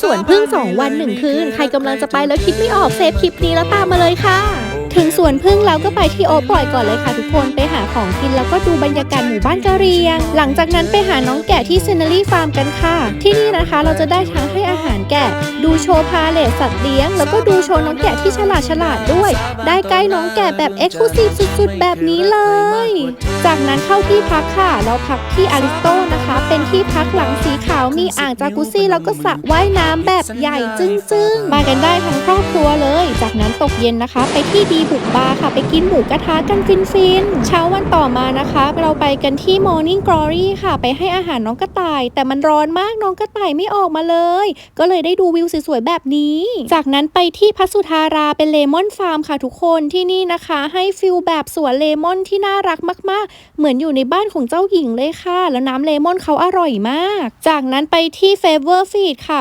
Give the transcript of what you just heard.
สวนพึ่งสองวันหนึ่งคืน ใครกำลังจะไปแล้วคิดไม่ออกเซฟคลิปนี้แล้วตามมาเลยค่ะ ถึงสวนพึ่งเราก็ไปที่โอ๊ตปล่อยก่อนเลยค่ะทุกคนไปหาของกินแล้วก็ดูบรรยากาศหมู่บ้านกะเหรียง หลังจากนั้นไปหาน้องแกะที่ซีนารีฟาร์มกันค่ะ ที่นี่นะคะเราจะได้ทั้งให้อาหารแกะ ดูโชว์พาเลทสัตว์เลี้ยง แล้วก็ดูโชว์น้องแกะที่ฉลาดฉลาดๆด้วย ได้ใกล้น้องแกะแบบเอ็กซ์คลูซีฟสุดๆ แบบนี้เลย จากนั้นเข้าที่พักค่ะ เราพักที่อาริสโตนะคะ เป็นที่พักหลังสีขาวมีอ่างจากุซี่แล้วก็สระว่ายน้ำแบบใหญ่จึ้งๆ มากันได้ทั้งครอบครัวเลย จากนั้นตกเย็นนะคะ ไปที่ดีบุกบาร์ค่ะ ไปกินหมูกระทะกันฟินๆ เช้าวันต่อมานะคะ เราไปกันที่ Morning Glory ค่ะ ไปให้อาหารน้องกระต่าย แต่มันร้อนมากน้องกระต่ายไม่ออกมาเลย ก็เลยได้ดูวิวสวยๆแบบนี้ จากนั้นไปที่พัสุธาราเป็นเลมอนฟาร์มค่ะทุกคนที่นี่นะคะ ให้ฟิลแบบสวนเลมอนที่น่ารักมากๆ เหมือนอยู่ในบ้านของเจ้าหญิงเลยค่ะ แล้วน้ำเลมอนเขาอร่อยมาก จากนั้นไปที่ Favor Feed ค่ะ